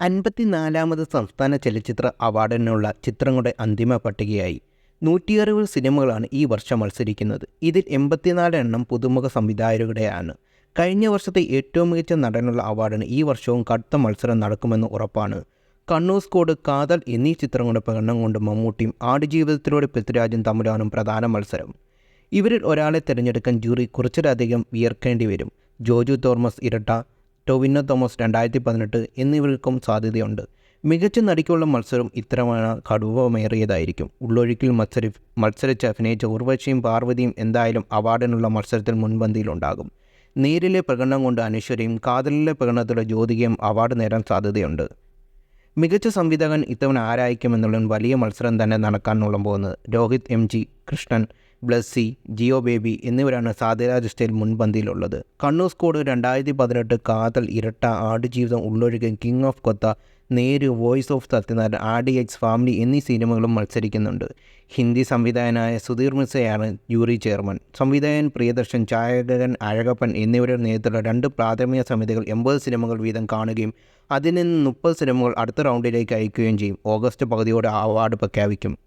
അൻപത്തിനാലാമത് സംസ്ഥാന ചലച്ചിത്ര അവാർഡിനുള്ള ചിത്രങ്ങളുടെ അന്തിമ പട്ടികയായി. നൂറ്റിയറുപത് സിനിമകളാണ് ഈ വർഷം മത്സരിക്കുന്നത്. ഇതിൽ എൺപത്തിനാല് എണ്ണം പുതുമുഖ സംവിധായകരുടെയാണ്. കഴിഞ്ഞ വർഷത്തെ ഏറ്റവും മികച്ച നടനുള്ള അവാർഡിന് ഈ വർഷവും കടുത്ത മത്സരം നടക്കുമെന്ന് ഉറപ്പാണ്. കണ്ണൂർ സ്കോഡ് കാതൽ എന്നീ ചിത്രങ്ങളുടെ പ്രകടനം കൊണ്ട് മമ്മൂട്ടിയും ആടുജീവിതത്തിലൂടെ പൃഥ്വിരാജും തമ്മിലാണ് പ്രധാന മത്സരം. ഇവരിൽ ഒരാളെ തിരഞ്ഞെടുക്കാൻ ജൂറി കുറച്ചിലധികം വിയർക്കേണ്ടി വരും. ജോജു തോമസ് ഇരട്ട ടൊവിനോ തോമസ് രണ്ടായിരത്തി പതിനെട്ട് എന്നിവർക്കും സാധ്യതയുണ്ട്. മികച്ച നടിക്കുള്ള മത്സരം ഇത്തരമാണ് കടുവമേറിയതായിരിക്കും. ഉള്ളൊഴുക്കിൽ മത്സരി മത്സരിച്ച് അഭിനയിച്ച ഉർവശിയും പാർവതിയും എന്തായാലും അവാർഡിനുള്ള മത്സരത്തിൽ മുൻപന്തിയിലുണ്ടാകും. നേരിലെ പ്രകടനം കൊണ്ട് അനശ്വരയും കാതലിലെ പ്രകടനത്തിലെ ജ്യോതികയും അവാർഡ് നേടാൻ സാധ്യതയുണ്ട്. മികച്ച സംവിധായകൻ ഇത്തവണ ആരായിരിക്കുമെന്നുള്ള വലിയ മത്സരം തന്നെ നടക്കാനുള്ള പോകുന്നത് രോഹിത് എം ജി കൃഷ്ണൻ ബ്ലസ്സി ജിയോ ബേബി എന്നിവരാണ് സാധ്യതാദൃഷ്ടിയിൽ മുൻപന്തിയിലുള്ളത്. കണ്ണൂർ സ്കോഡ് രണ്ടായിരത്തി പതിനെട്ട് Kaathal Iratta Aadujeevitham ഉള്ളൊഴുകൻ king of Kotha Neru voice of Sathyanarayan R D X family എന്നീ സിനിമകളും മത്സരിക്കുന്നുണ്ട്. ഹിന്ദി സംവിധായകനായ സുധീർ മിസയാണ് ജൂറി ചെയർമാൻ. സംവിധായകൻ പ്രിയദർശൻ ഛായാഗ്രഹകൻ അഴകപ്പൻ എന്നിവരുടെ നേതൃത്വത്തിലുള്ള രണ്ട് പ്രാഥമിക സമിതികൾ എൺപത് സിനിമകൾ വീതം കാണുകയും അതിൽ നിന്ന് മുപ്പത് സിനിമകൾ അടുത്ത റൗണ്ടിലേക്ക് അയക്കുകയും ചെയ്യും. ഓഗസ്റ്റ് പകുതിയോടെ അവാർഡ് പ്രഖ്യാപിക്കും.